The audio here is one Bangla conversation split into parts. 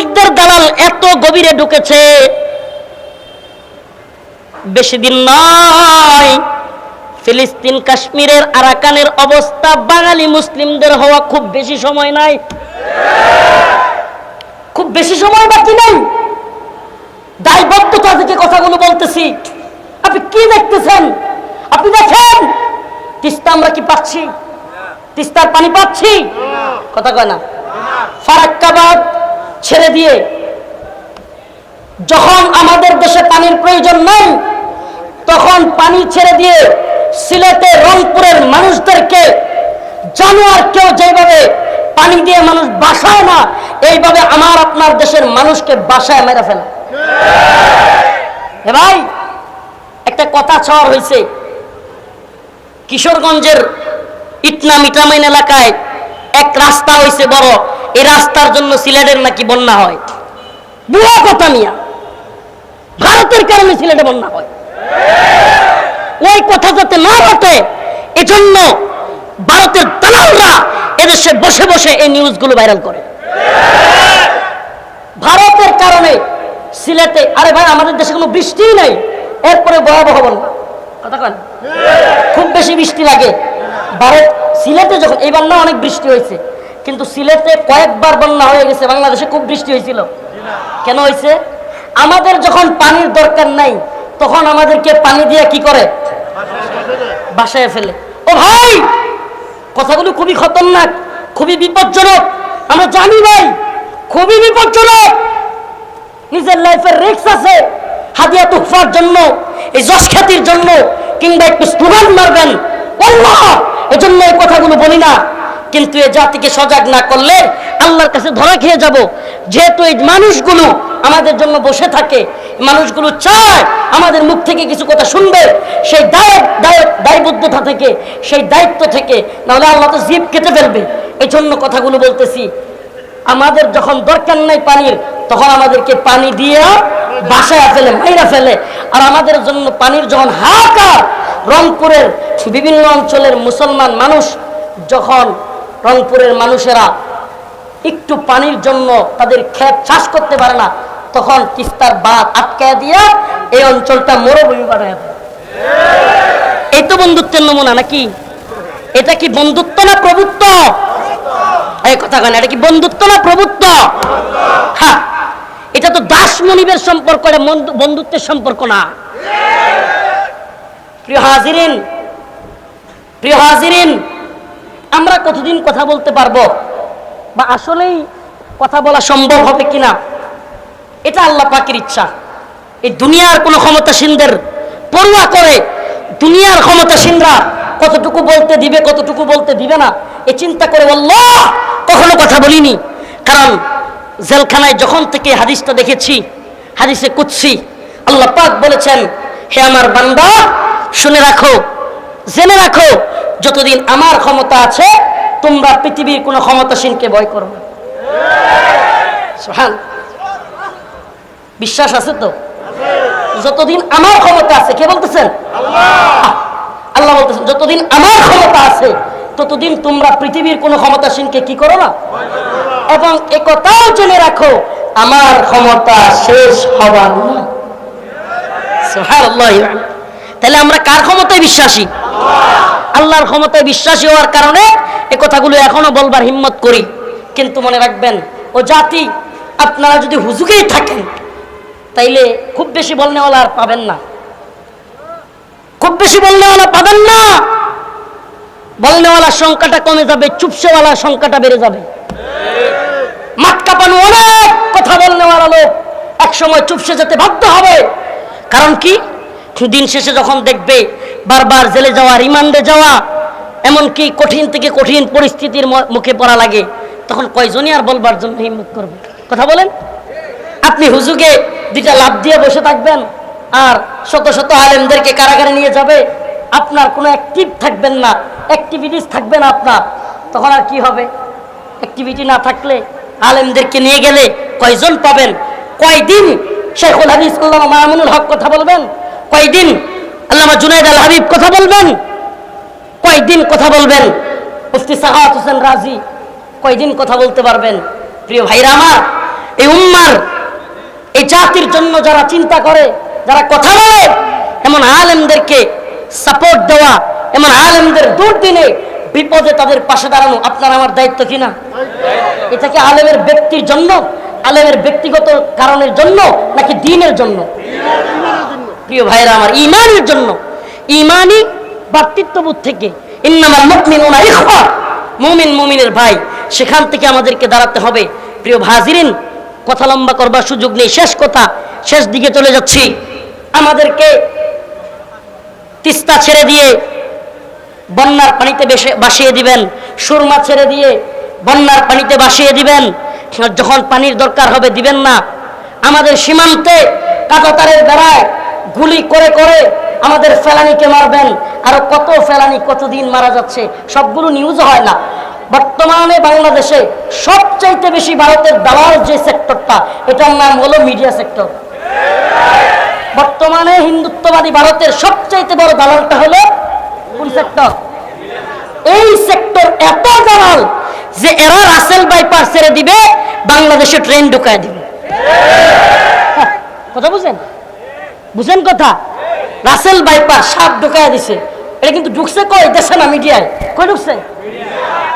লীগদের দালাল এত গভীরে ঢুকেছে। বেশি দিন নয়, ফিলিস্তিন, কাশ্মীরের, আরাকানের অবস্থা, বাঙালি মুসলিমদের হওয়া খুব বেশি সময় নাই। খুব বেশি সময় বাকি নাই। দায়বদ্ধতা থেকে কথাগুলো বলতেছি। আপনি কি দেখতেছেন? আপনি দেখেন? তিস্তা আমরা কি পাচ্ছি? তিস্তার পানি পাচ্ছি? কথা কয় না। ফারাক্কাবাদ ছেড়ে দিয়ে, যখন আমাদের দেশে পানির প্রয়োজন নেই, তখন পানি ছেড়ে দিয়ে সিলেটে রংপুরের মানুষদেরকে জানোয়ার কেউ যেভাবে পানি দিয়ে মানুষ বাসায় না, এইভাবে আমার আপনার দেশের মানুষকে বাসায় মেরে ফেলে। হে ভাই, একটা কথা ছড় হয়েছে কিশোরগঞ্জের ইটনা মিটামাইন এলাকায় এক রাস্তা হয়েছে বড়। এই রাস্তার জন্য সিলেটের নাকি বন্যা হয়? বুড়া কথা মিয়া ভারতের কারণে সিলেটে বন্যা হয়। ওই কথা যাতে না ঘটে, এজন্য ভারতের দালালরা এদেশে বসে বসে এই নিউজগুলো ভাইরাল করে। ভারতের কারণে সিলেটে, আরে ভাই, আমাদের দেশে কোনো বৃষ্টিই নাই, এরপরে ভয়াবহ বন্যা। কথা খুব বেশি বৃষ্টি লাগে। ভারত, সিলেটে যখন এইবার না অনেক বৃষ্টি হয়েছে। কিন্তু সিলেটে কয়েকবার বন্যা হয়ে গেছে, বাংলাদেশে খুব বৃষ্টি হয়েছিল। কেন হয়েছে? আমাদের যখন পানির দরকার নাই, তখন আমাদেরকে পানি দিয়ে কি করে? বাসায় ফেলে। ও ভাই, কথাগুলো খুবই খতরনাক, খুবই বিপজ্জনক। আমরা জানি ভাই, খুবই বিপজ্জনক। নিজের লাইফের রিস্ক আছে, হাদিয়া তুফার জন্য, এই যশ খ্যাতির জন্য, কিংবা একটু স্লোগান মারবেন। এজন্য এই কথাগুলো বলি না। কিন্তু এ জাতিকে সজাগ না করলে আল্লাহর কাছে ধরা খেয়ে যাব। যেহেতু এই মানুষগুলো আমাদের জন্য বসে থাকে, মানুষগুলো চায় আমাদের মুখ থেকে কিছু কথা শুনবে, সেই দায়ক দায়ক দায়বদ্ধতা থেকে, সেই দায়িত্ব থেকে, নাহলে আল্লাহ তো জিপ কেটে ফেলবে। এই জন্য কথাগুলো বলতেছি, আমাদের যখন দরকার নাই পানির, তখন আমাদেরকে পানি দিয়ে বাসায় ফেলে, মাইরা ফেলে। আর আমাদের জন্য পানির যখন হাহাকার, রংপুরের বিভিন্ন অঞ্চলের মুসলমান মানুষ যখন রংপুরের মানুষেরা একটু পানির জন্য তাদের ক্ষেত চাষ করতে পারে না, তখন তিস্তার বাঁধ আটকায় দিয়ে এই অঞ্চলটা মরুভূমি বানায় এই তো বন্ধুত্বের নমুনা নাকি? এটা কি বন্ধুত্ব না প্রভুত্ব? এই কথা কেন এটা কি বন্ধুত্ব না প্রভুত্ব? হ্যাঁ এটা তো দাস মনিবের সম্পর্ক, এটা বন্ধুত্বের সম্পর্ক না। প্রিয় হাজিরিন প্রিয় হাজিরিন আমরা কতদিন কথা বলতে পারব? বা আসলেই কথা বলা সম্ভব হবে কিনা? এটা আল্লাহ পাকের ইচ্ছা। এই দুনিয়ার কোনো ক্ষমতাসীনদের পড়ুয়া করে দুনিয়ার ক্ষমতাসীনরা কতটুকু বলতে দিবে, কতটুকু বলতে দিবে না, এ চিন্তা করে আল্লাহ কখনো কথা বলিনি। কারণ জেলখানায় যখন থেকে হাদিসটা দেখেছি, হাদিসে কুৎসি আল্লাহ পাক বলেছেন, হে আমার বান্দা, শুনে রাখো জেনে রাখো, যতদিন আমার ক্ষমতা আছে, তোমরা পৃথিবীর কোনো ক্ষমতাসীনকে ভয় করো না। বিশ্বাস আছে তো? যতদিন আমার ক্ষমতা আছে, কে বলতেছেন? আল্লাহ। বলতেছেন, যতদিন আমার ক্ষমতা আছে, ততদিন তোমরা পৃথিবীর কোনো ক্ষমতাসীনকে কি করো না? এবং একথাও জেনে রাখো, আমার ক্ষমতা শেষ হবার নয়। তাহলে আমরা কার ক্ষমতায় বিশ্বাসী? আল্লাহর ক্ষমতায় বিশ্বাসী হওয়ার কারণে এ কথাগুলো এখনও বলবার হিম্মত করি। কিন্তু মনে রাখবেন, ও জাতি, আপনারা যদি হুজুগেই থাকেন, তাইলে খুব বেশি বলনেওয়ালা আর পাবেন না। খুব বেশি বলনেওয়ালা পাবেন না। বলনেওয়ালার সংখ্যাটা কমে যাবে, চুপসেওয়ালার সংখ্যাটা বেড়ে যাবে। মাঠ কাঁপানো অনেক কথা বলনেওয়ালা লোক একসময় চুপসে যেতে বাধ্য হবে। কারণ কি? দিন শেষে যখন দেখবে বারবার জেলে যাওয়া, রিমান্ডে যাওয়া, এমনকি কঠিন থেকে কঠিন পরিস্থিতির মুখে পড়া লাগে, তখন কয়জনই আর বলবার জন্য হিম্মত করবে? কথা বলেন। আপনি হুজুগে দুইটা লাভ দিয়ে বসে থাকবেন, আর শত শত আলেমদেরকে কারাগারে নিয়ে যাবে, আপনার কোনো অ্যাক্টিভ থাকবেন না, অ্যাক্টিভিটিস থাকবে না আপনার। তখন আর কি হবে? অ্যাক্টিভিটি না থাকলে আলেমদেরকে নিয়ে গেলে কয়জন পাবেন? কয়দিন শেখুল হাদিস আল্লামা মামুনুল হক কথা বলবেন? কয়দিন আল্লামা জুনাইদ আল হাবিব কথা বলবেন? কয়দিন কথা বলবেন? মুফতি সাহাত হোসেন রাজি কয়দিন কথা বলতে পারবেন? প্রিয় ভাইরা আমার, এই উম্মার, এই জাতির জন্য যারা চিন্তা করে, যারা কথা বলে, এমন আলেমদেরকে সাপোর্ট দেওয়া, এমন আলেমদের দুর্দিনে বিপদে তাদের পাশে দাঁড়ানো আপনার আমার দায়িত্ব কিনা? এটা কি আলেমের ব্যক্তির জন্য, আলেমের ব্যক্তিগত কারণের জন্য, নাকি দিনের জন্য? প্রিয় ভাইরা আমার ইমানের জন্য ইমানি ভ্রাতৃত্ববোধ থেকে ইন্নামাল মুমিনুনা ইখওয়া। মুমিন মুমিনের ভাই, সেখান থেকে আমাদেরকে দাঁড়াতে হবে। প্রিয় ভাজিরিন কথা লম্বা করবার সুযোগ নেই, শেষ কথা, শেষ দিকে চলে যাচ্ছি। আমাদেরকে তিস্তা ছেড়ে দিয়ে বন্যার পানিতে বাসিয়ে দিবেন, সুরমা ছেড়ে দিয়ে বন্যার পানিতে বাসিয়ে দিবেন। যখন পানির দরকার হবে দিবেন না। আমাদের সীমান্তে কাঁটাতারের বেড়ায় গুলি করে করে আমাদের ফেলানিকে মারবেন। আর কত ফেলানি কতদিন মারা যাচ্ছে সবগুলো নিউজ হয় না। বর্তমানে বাংলাদেশে সবচাইতে বেশি ভারতের দালাল যে সেক্টরটা এটার নাম হলো মিডিয়া সেক্টর বর্তমানে হিন্দুত্ববাদী ভারতের সবচাইতে বড় দালালটা হলো কোন সেক্টর এই সেক্টর এত দালাল যে এরা রাসেল বাইপাস ছেড়ে দিবে বাংলাদেশে ট্রেন ঢুকায় দিবে। হ্যাঁ, কথা বুঝেন বুঝেন কথা? রাসেল বাইপাস সাপ ঢুকায় দিছে। এটা কিন্তু ঢুকছে কই? দেশে না মিডিয়ায়? কই ঢুকছে?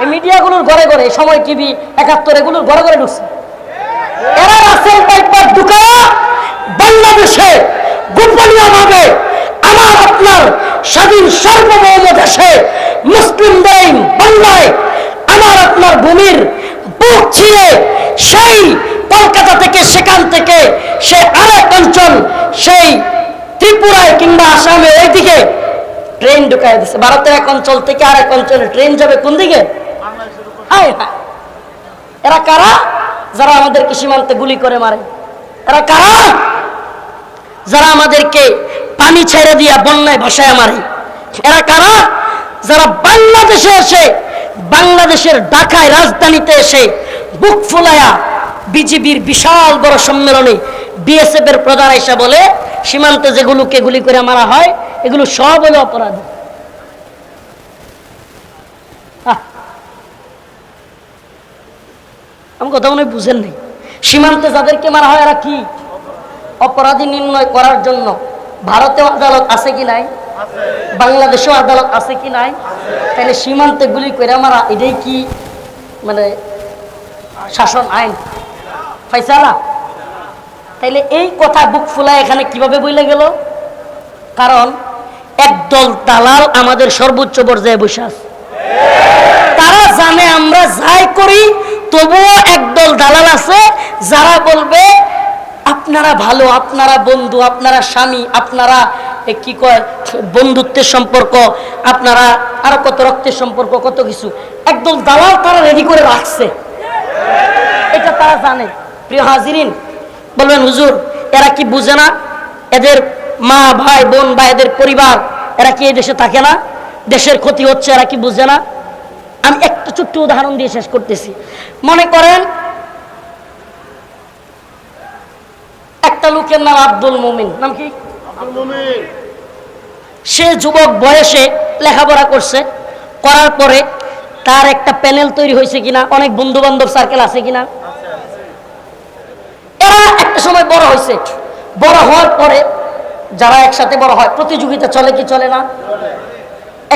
এই মিডিয়াগুলোর ঘরে ঘরে সময় টিভি, একাত্তর, এগুলোর ঘরে ঘরে ঢুকছে। এরা রাসেল বাইপাস ঢুকায় বাংলাদেশে, গোপনীয়ভাবে আমার আপনার স্বাধীন সার্বভৌম দেশে মুসলিমদের বাংলায় আমার আপনার ভূমির বুক ছিঁড়ে সেই কলকাতা থেকে সেখান থেকে সে আরেক অঞ্চল, সেই ত্রিপুরায় কিংবা আসামে ওইদিকে ট্রেন ঢুকাই দিচ্ছে ভারতের এক অঞ্চল থেকে আরেক অঞ্চলে ট্রেন যাবে কোন দিকে? এরা কারা? যারা আমাদেরকে সীমান্তে গুলি করে মারে। এরা কারা? যারা আমাদেরকে পানি ছেড়ে দিয়া বন্যায় ভাসায় মারে। এরা কারা? যারা বাংলাদেশে এসে, বাংলাদেশের ঢাকায় রাজধানীতে এসে বুক ফুলায়া বিজিবির বিশাল বড় সম্মেলনে বিএসএফ এর প্রধান এসে বলে, সীমান্তে যেগুলোকে গুলি করে মারা হয়, এগুলো সব হলো অপরাধ। আমি কথা মনে বুঝেন নাই। সীমান্তে যাদেরকে মারা হয় এরা কি? অপরাধী নির্ণয় করার জন্য ভারতেও আদালত আছে কি নাই? বাংলাদেশেও আদালত আছে কি নাই? তাহলে সীমান্তে গুলি করে মারা, এটাই কি মানে শাসন আইন? ফাইসালা তাইলে এই কথা বুক ফুলা এখানে কীভাবে বইলে গেল? কারণ একদল দালাল আমাদের সর্বোচ্চ পর্যায়ে বসে তারা জানে আমরা যাই করি, তবুও একদল দালাল আছে, যারা বলবে, আপনারা ভালো, আপনারা বন্ধু, আপনারা স্বামী, আপনারা কি কয়, বন্ধুত্বের সম্পর্ক, আপনারা আরও কত রক্তের সম্পর্ক, কত কিছু। একদল দালাল তারা রেডি করে রাখছে। এটা তারা জানে। প্রিয় হাজিরিন বলবেন হুজুর এরা কি বুঝে না? এদের মা ভাই বোন বা এদের পরিবার এরা কি এই দেশে থাকে না? দেশের ক্ষতি হচ্ছে এরা কি বুঝে না? আমি একটা ছোট্ট উদাহরণ দিয়ে শেষ করতেছি। মনে করেন একটা লোকের নাম আব্দুল মুমিন। নাম কি? সে যুবক বয়সে লেখাপড়া করছে করার পরে তার একটা প্যানেল তৈরি হয়েছে কিনা অনেক বন্ধু বান্ধব সার্কেল আছে কিনা এরা একটা সময় বড় হয়েছে বড় হওয়ার পরে যারা একসাথে বড় হয়, প্রতিযোগিতা চলে কি চলে না?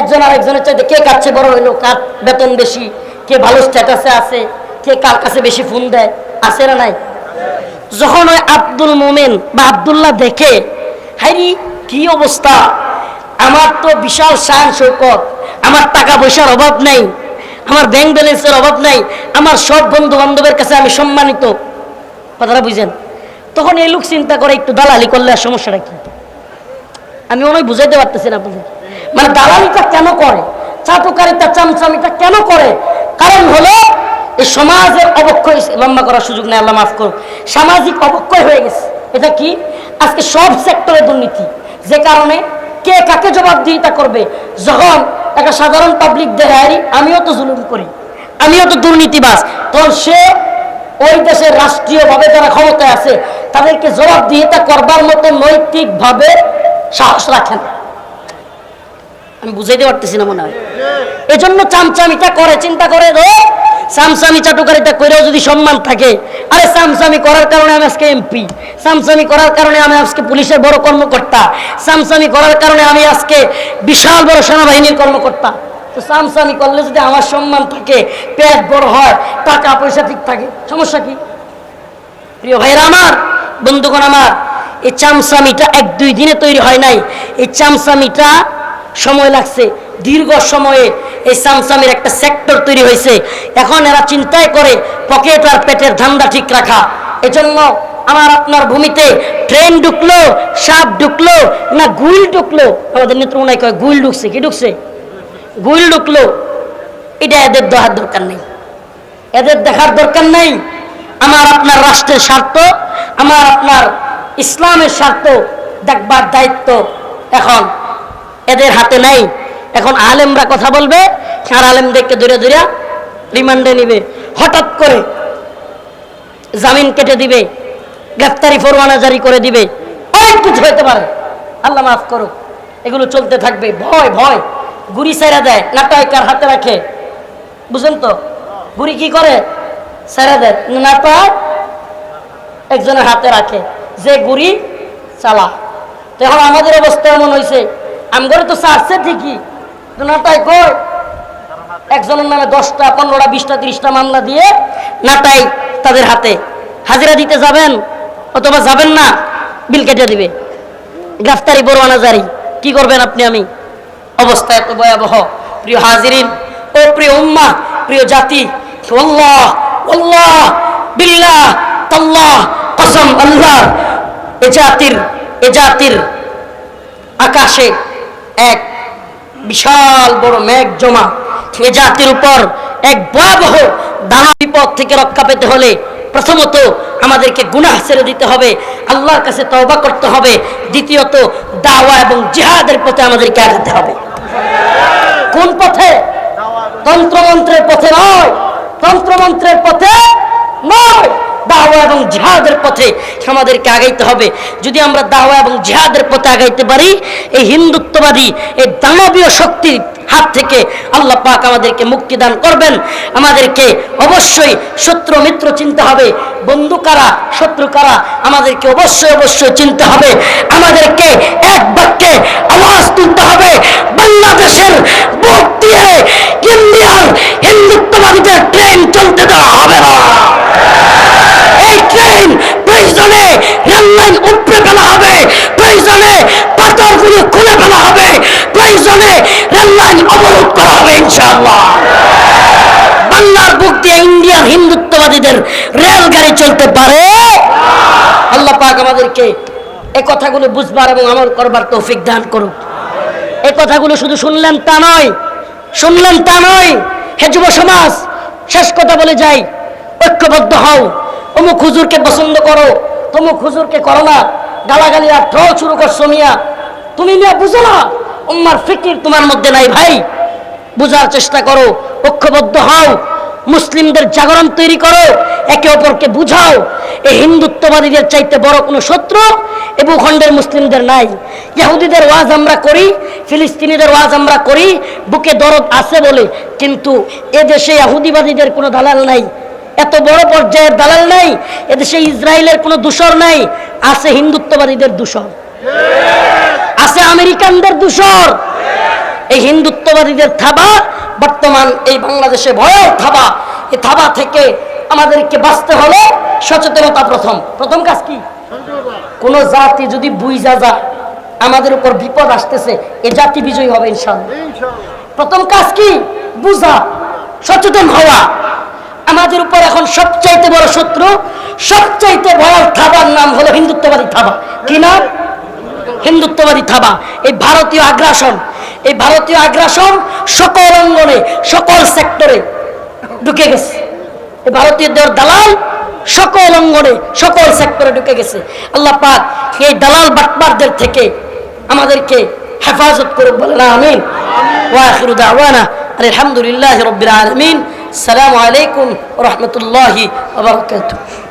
একজন আর একজনের চাইতে কে কাছে বড় হইল, কার বেতন বেশি, কে ভালো স্ট্যাটাসে আছে, কে কার কাছে বেশি ফোন দেয়, আছে না নাই? যখন ওই আব্দুল মোমেন বা আব্দুল্লাহ দেখে, হাইরি, কি অবস্থা? আমার তো বিশাল শান শৌকত, আমার টাকা পয়সার অভাব নাই, আমার ব্যাংক ব্যালেন্সের অভাব নাই, আমার সব বন্ধু বান্ধবের কাছে আমি সম্মানিত। কথাটা বুঝেন। তখন এই লোক চিন্তা করে একটু দালালি করলে আর সমস্যাটা কি? আমি হয় বুঝাইতে পারতেছি না আপনাদের। মানে দালালিটা কেন করে? চাটুকারিতা চামচামিটা কেন করে? কারণ হলো এই সমাজের অবক্ষয় লম্বা করার সুযোগ নেই, আল্লাহ মাফ করুন সামাজিক অবক্ষয় হয়ে গেছে। এটা কি? আজকে সব সেক্টরে দুর্নীতি। যে কারণে কে কাকে জবাবদিহিতা করবে? যখন একটা সাধারণ পাবলিক দেখায়, আমিও তো জুলুম করি। আমিও তো দুর্নীতিবাস তখন সে ওই দেশের রাষ্ট্রীয়ভাবে যারা ক্ষমতায় আছে, তাদেরকে জবাবদিহিতা করবার মতো নৈতিকভাবে সাহস রাখেন। আমি বুঝাইতে পারতেছি না মনে হয়। এজন্য চামচামিটা করে, চিন্তা করে রে সামসামি চাটুকারিতা করেও যদি সম্মান থাকে। আরে সামসামি করার কারণে আমি আজকে এমপি। সামসামি করার কারণে আমি আজকে পুলিশের বড় কর্মকর্তা। সামসামি করার কারণে আমি আজকে বিশাল বড় সেনাবাহিনীর কর্মকর্তা। তো সামসামি করলে যদি আমার সম্মান থাকে, পেট বড় হয়, টাকা পয়সা ঠিক থাকে, সমস্যা কি? প্রিয় ভাইরা আমার, বন্ধুগণ আমার, এই চামসামিটা এক দুই দিনে তৈরি হয় নাই। এই চামসামিটা সময় লাগছে, দীর্ঘ সময়ে এই চামসামির একটা সেক্টর তৈরি হয়েছে। এখন এরা চিন্তায় করে পকেট আর পেটের ধান্দা ঠিক রাখা। এজন্য আমার আপনার ভূমিতে ট্রেন ঢুকলো, সাপ ঢুকলো, না গুইল ঢুকলো? আমাদের নেত্রমনায় কয় গুইল ঢুকছে, কি ঢুকছে? গুইল ঢুকলো, এটা এদের দেখার দরকার নেই। এদের দেখার দরকার নেই, আমার আপনার রাষ্ট্রের স্বার্থ, আমার আপনার ইসলামের স্বার্থ দেখবার দায়িত্ব এখন এদের হাতে নেই। এখন আলেমরা কথা বলবে আর আলেমদেরকে ধরে ধরে রিমান্ডে নিবে। হঠাৎ করে জামিন কেটে দিবে গ্রেফতারি ফরমানা জারি করে দিবে। অনেক কিছু হতে পারে। আল্লাহ মাফ করো এগুলো চলতে থাকবে। ভয় ভয়। গুড়ি সেরা দেয় নাটাইকার হাতে রাখে। বুঝেন তো? গুড়ি কি করে? সেরা দেয়। নাটা একজনের হাতে রাখে, যে গুড়ি চালা। তো এখন আমাদের অবস্থা এমন হয়েছে আমগরে তো চাচ্ছে ঠিকই নাটাই কই? একজনের নামে দশটা, পনেরোটা, বিশটা, তিরিশটা মামলা দিয়ে নাটাই তাদের হাতে। হাজিরা দিতে যাবেন অথবা যাবেন না, বিল কেটে দিবে। গ্রেফতারি পরোয়ানা জারি। কি করবেন আপনি আমি? অবস্থা এত ভয়াবহ। প্রিয় হাজিরিন, ও প্রিয় উম্মা, প্রিয় জাতি, আল্লাহ আল্লাহ, বিল্লাহ, তাল্লাহ, কসম, আল্লাহ। এ জাতির এ জাতির আকাশে এক বিশাল বড় মেঘ জমা। এ জাতির উপর এক ভয়াবহ দানা বিপদ থেকে রক্ষা পেতে হলে প্রথমত আমাদেরকে গুনাহ ছেড়ে দিতে হবে, আল্লাহর কাছে তওবা করতে হবে, দ্বিতীয়ত দাওয়া এবং জিহাদের পথে আমাদেরকে আগাতে হবে। কোন পথে? তন্ত্রমন্ত্রের পথে নয়। তন্ত্রমন্ত্রের পথে নয়। দাওয়া এবং জিহাদের পথে আমাদেরকে আগাইতে হবে। যদি আমরা দাওয়া এবং জিহাদের পথে আগাইতে পারি, এই হিন্দুত্ববাদী, এই দানবীয় শক্তির হাত থেকে আল্লাহ পাক আমাদেরকে মুক্তি দান করবেন। আমাদেরকে অবশ্যই শত্রু মিত্র চিনতে হবে। বন্ধু কারা, শত্রু কারা, আমাদেরকে অবশ্যই অবশ্যই চিনতে হবে। আমাদেরকে এক বাক্যে আওয়াজ তুলতে হবে। বাংলাদেশের বুক দিয়ে ইন্ডিয়ার হিন্দুত্ববাদীদের ট্রেন চলতে দেওয়া হবে না। ট্রেন প্রয়োজনে রেললাইন উপড়ে ফেলা হবে। প্রয়োজনে পাথরগুলো খুলে ফেলা হবে। প্রয়োজনে রেললাইন অবরোধ করা হবে ইনশাআল্লাহ। বাংলার বুক দিয়ে ইন্ডিয়ান হিন্দুত্ববাদীদের রেলগাড়ি চলতে পারে? আল্লাহ পাক আমাদেরকে এই কথাগুলো বুঝবার এবং আমল করবার তৌফিক দান করুক। এই কথাগুলো শুধু শুনলেন তা নয়, শুনলেন তা নয়। হে যুব সমাজ, শেষ কথা বলে যাই। ঐক্যবদ্ধ হও। অমুক হুজুরকে পছন্দ করো, তমুক হুজুরকে করো না। গালাগালি আর ঠো শুরু করছ মিয়া। তুমি মিয়া বুঝো না, উম্মার ফিকির তোমার মধ্যে নাই ভাই। বোঝার চেষ্টা করো, ঐক্যবদ্ধ হও, মুসলিমদের জাগরণ তৈরি করো, একে অপরকে বুঝাও। এই হিন্দুত্ববাদীদের চাইতে বড় কোনো শত্রু এ ভূখণ্ডের মুসলিমদের নাই। ইহুদিদের ওয়াজ আমরা করি, ফিলিস্তিনিদের ওয়াজ আমরা করি, বুকে দরদ আছে বলে, কিন্তু এদেশে ইহুদিবাদীদের কোনো দালাল নাই। এত বড় পর্যায়ের দালাল নাই এদেশে ইসরায়েলের কোনো দূষর নাই আছে হিন্দুত্ববাদীদের দূষর আছে আমেরিকানদের দূষর। এই হিন্দুত্ববাদীদের থাবা বর্তমান এই বাংলাদেশে ভয়ের থাবা এই থাবা থেকে আমাদেরকে বাঁচতে হলে সচেতনতা প্রথম। প্রথম কাজ কি? কোন জাতি যদি বুইজা যায় আমাদের উপর বিপদ আসতেছে এ জাতি বিজয়ী হবে ইনশাল্লাহ প্রথম কাজ কি? বুঝা সচেতন হওয়া। আমাদের উপর এখন সবচাইতে বড় শত্রু, সবচাইতে বড় থাবার নাম হলো হিন্দুত্ববাদী থাবা। কি নাম? হিন্দুত্ববাদী থাবা। এই ভারতীয় আগ্রাসন, এই ভারতীয় আগ্রাসন সকল অঙ্গনে, সকল সেক্টরে ঢুকে গেছে। এই ভারতীয় ভারতীয়দের দালাল সকল অঙ্গনে, সকল সেক্টরে ঢুকে গেছে। আল্লাহ পাক এই দালাল বাটবারদের থেকে আমাদেরকে হেফাজত করুক বলেন আমিন। ওয়াখিরু দাওয়ানা আলহামদুলিল্লাহ রব্বিল আলামিন। সালামু আলাইকুম রাহমাতুল্লাহি ওয়া বারাকাতুহু।